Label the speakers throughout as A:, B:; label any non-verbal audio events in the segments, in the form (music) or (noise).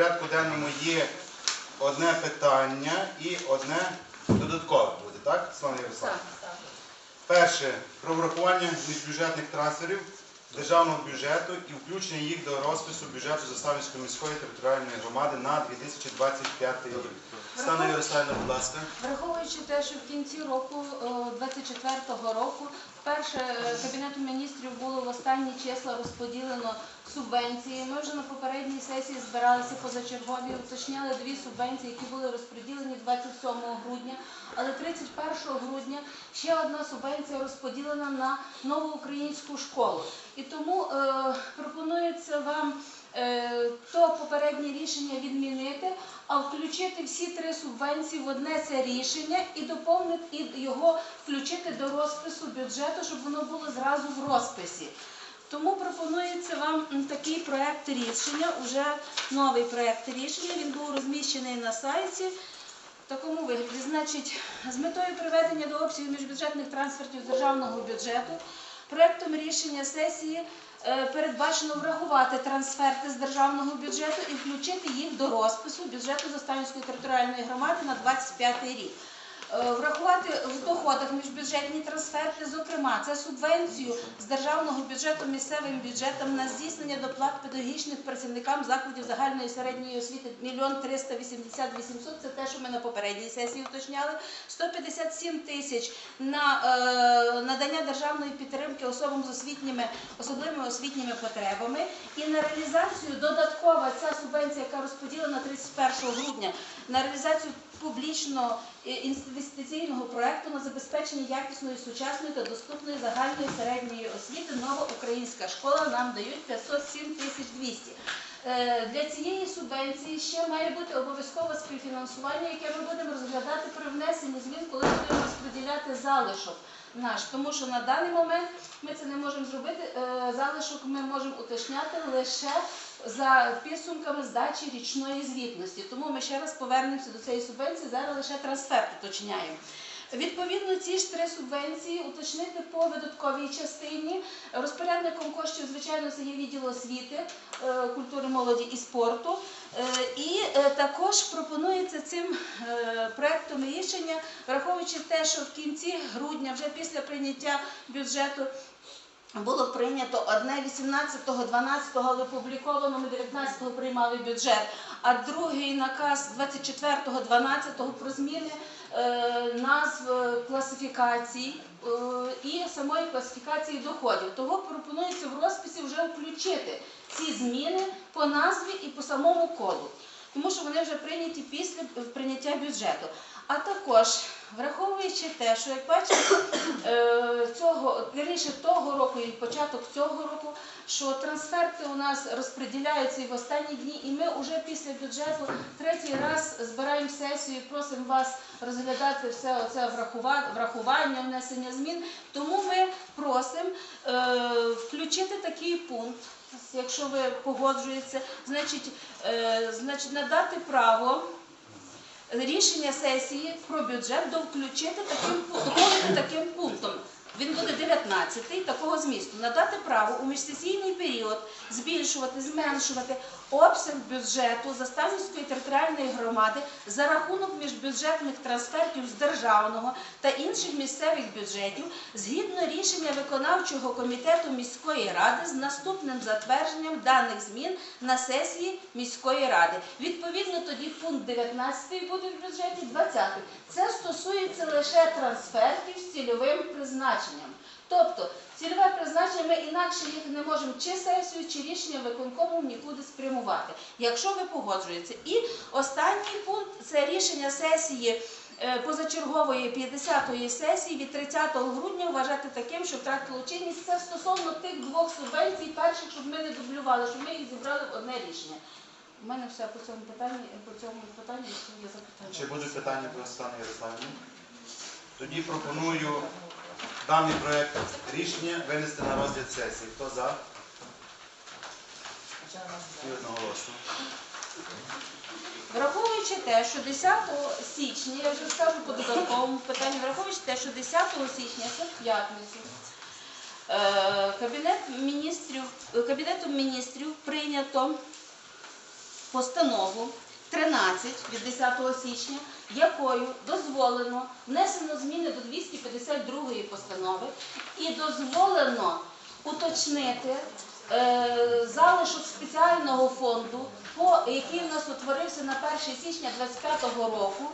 A: порядку денному є одне питання і одне додаткове буде, так, Слава Ярослав? Перше про врахування міжбюджетних трансферів державного бюджету і включення їх до розпису бюджету Заставницької міської територіальної громади на 2025 рік. Стане Ярославівна, будь ласка.
B: Враховуючи те, що в кінці року, е, 24-го року, вперше е, Кабінету міністрів було в останні числа розподілено субвенції. Ми вже на попередній сесії збиралися позачергові, уточняли дві субвенції, які були розподілені 27 грудня. Але 31 грудня ще одна субвенція розподілена на нову українську школу. І тому е, пропонується вам е, то попереднє рішення відмінити, а включити всі три субвенції в одне це рішення і доповнити його включити до розпису бюджету, щоб воно було зразу в розписі. Тому пропонується вам такий проект рішення, уже новий проект рішення. Він був розміщений на сайті. В такому вигляді, значить, з метою приведення до обсягів міжбюджетних трансфертів державного бюджету проектом рішення сесії е, передбачено врахувати трансферти з державного бюджету і включити їх до розпису бюджету Заставницької територіальної громади на 25 рік. Е, Врахувати в доходах міжбюджетні трансферти, зокрема, це субвенцію з державного бюджету місцевим бюджетам на здійснення доплат педагогічних працівникам закладів загальної середньої освіти 1 380 800, це те, що ми на попередній сесії уточняли, 157 тисяч на е, надання державної підтримки особам з освітніми, особливими освітніми потребами. І на реалізацію додаткова ця субвенція, яка розподілена 31 грудня, на реалізацію публічного е, проекту на забезпечення якісної, сучасної та доступної загальної середньої освіти нова українська школа нам дають 507 тисяч 200. Е, Для цієї субвенції ще має бути обов'язкове співфінансування, яке ми будемо розглядати при внесенні змін, коли будемо розподіляти залишок наш. Тому що на даний момент ми це не можемо зробити. Е, Залишок ми можемо уточняти лише за підсумками здачі річної звітності. Тому ми ще раз повернемося до цієї субвенції. Зараз лише трансфер уточняємо. Відповідно, ці ж три субвенції уточнити по видатковій частині. Розпорядником коштів, звичайно, це є відділ освіти, е, культури, молоді і спорту. Е, І е, також пропонується цим проектом рішення, враховуючи те, що в кінці грудня, вже після прийняття бюджету, було прийнято одне 18-го, 12-го, але опубліковано, ми 19-го приймали бюджет, а другий наказ 24-го, 12-го про зміни е, назв е, класифікацій е, і самої класифікації доходів. Того пропонується в розписі вже включити ці зміни по назві і по самому коду, тому що вони вже прийняті після прийняття бюджету. А також враховуючи те, що як бачите, (coughs) е, цього вірніше того року і початок цього року, що трансферти у нас розподіляються і в останні дні, і ми вже після бюджету третій раз збираємо сесію і просимо вас розглядати все оце врахува- врахування, внесення змін. Тому ми просимо е, включити такий пункт. Якщо ви погоджуєтеся, значить, е, значить надати право рішення сесії про бюджет до включити таким доповнити таким пунктом. Він буде 19 такого змісту. Надати право у міжсесійний період збільшувати, зменшувати обсяг бюджету Заставницької територіальної громади за рахунок міжбюджетних трансфертів з державного та інших місцевих бюджетів згідно рішення виконавчого комітету міської ради з наступним затвердженням даних змін на сесії міської ради. Відповідно, тоді пункт 19 буде в бюджеті, 20. Це стосується лише трансфертів з цільовим призначенням. Тобто цільове призначення ми інакше їх не можемо чи сесію, чи рішення виконкому нікуди спрямувати, якщо ви погоджуєтеся. І останній пункт це рішення сесії е, позачергової 50-ї сесії від 30 грудня вважати таким, що втратило чинність. Це стосовно тих двох субвенцій, перших, щоб ми не дублювали, щоб ми їх зібрали в одне рішення. У мене все по цьому питанні, по цьому питанню, якщо є запитання.
A: Чи будуть питання до Оксани Ярославівни? Тоді пропоную даний проект рішення винести на розгляд сесії. Хто за?
B: Враховуючи те, що 10 січня, я вже скажу по додатковому питанню, враховуючи те, що 10 січня, це в п'ятницю, е, Кабінет міністрів, Кабінетом міністрів прийнято постанову 13 від 10 січня, якою дозволено внесено зміни до 252 постанови і дозволено уточнити е, залишок спеціального фонду, по, який у нас утворився на 1 січня 2025 року,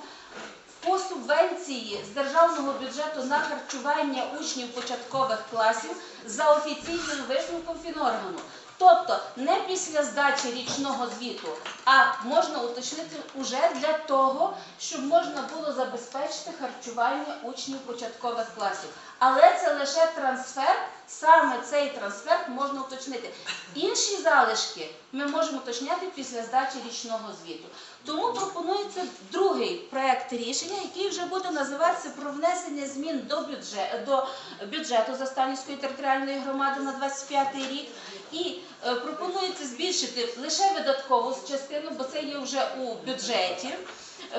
B: по субвенції з державного бюджету на харчування учнів початкових класів за офіційним висновком фіноргану. Тобто не після здачі річного звіту, а можна уточнити уже для того, щоб можна було забезпечити харчування учнів початкових класів. Але це лише трансфер, саме цей трансфер можна уточнити. Інші залишки ми можемо уточняти після здачі річного звіту. Тому пропонується другий проект рішення, який вже буде називатися про внесення змін до бюджету, до бюджету Застанівської територіальної громади на 25 рік. І е, пропонується збільшити лише видаткову частину, бо це є вже у бюджеті.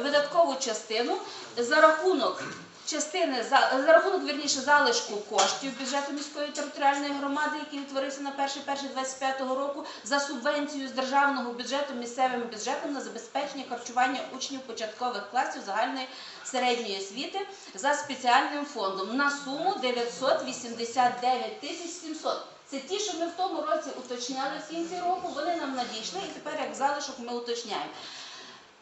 B: Видаткову частину за рахунок частини за, за рахунок вірніше залишку коштів бюджету міської територіальної громади, який утворився на 1.1.25 року, за субвенцію з державного бюджету місцевим бюджетом на забезпечення харчування учнів початкових класів загальної середньої освіти за спеціальним фондом на суму 989 тисяч 700. Це ті, що ми в тому році уточняли в кінці року, вони нам надійшли, і тепер як залишок ми уточняємо.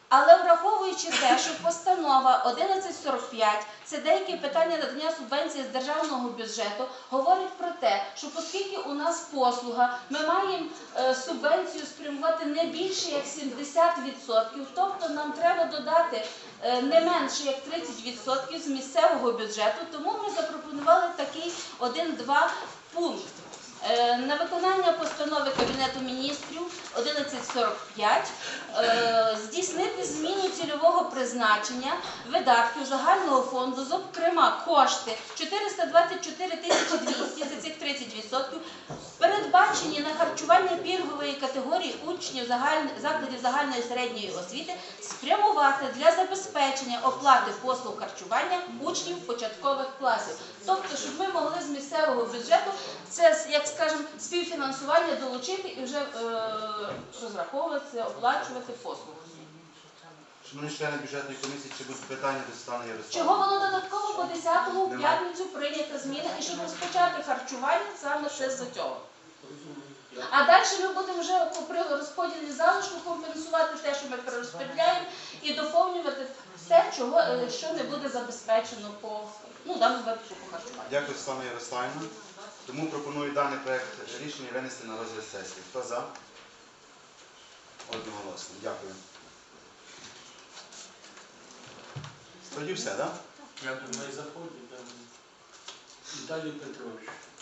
B: Але враховуючи те, що постанова 1145 це деякі питання надання субвенції з державного бюджету, говорить про те, що оскільки у нас послуга, ми маємо е, субвенцію спрямувати не більше як 70%, тобто нам треба додати е, не менше як 30% з місцевого бюджету, тому ми запропонували такий один-два пункт. Е, На виконання постанови Кабінету міністрів 1145 е, здійснити зміну цільового призначення видатків загального фонду, зокрема кошти 424 тисячі 200 за цих 30%, передбачені на харчування пільгової категорії учнів закладів загальної середньої освіти, спрямувати для забезпечення оплати послуг харчування учнів початкових класів. Тобто, щоб ми могли з місцевого бюджету це, як скажемо, співфінансування долучити і вже е, розраховуватися, оплачувати послуги.
A: Шановні члени бюджетної комісії, чи будуть питання до Світлани Ярославівни?
B: Чого воно додатково по 10-му в п'ятницю прийнята зміна і щоб розпочати харчування саме ще з цього. А далі ми будемо вже при розподілі залишку компенсувати те, що ми перерозподіляємо, і доповнювати все, чого, е, що не буде забезпечено по ну, даному випадку по харчуванню.
A: Дякую, Світлана Ярославівна. Тому пропоную даний проект рішення винести на розгляд сесії. Хто за? Одноголосно. Дякую. Тоді все, так?
C: Я думаю, заходить Віталій Петрович.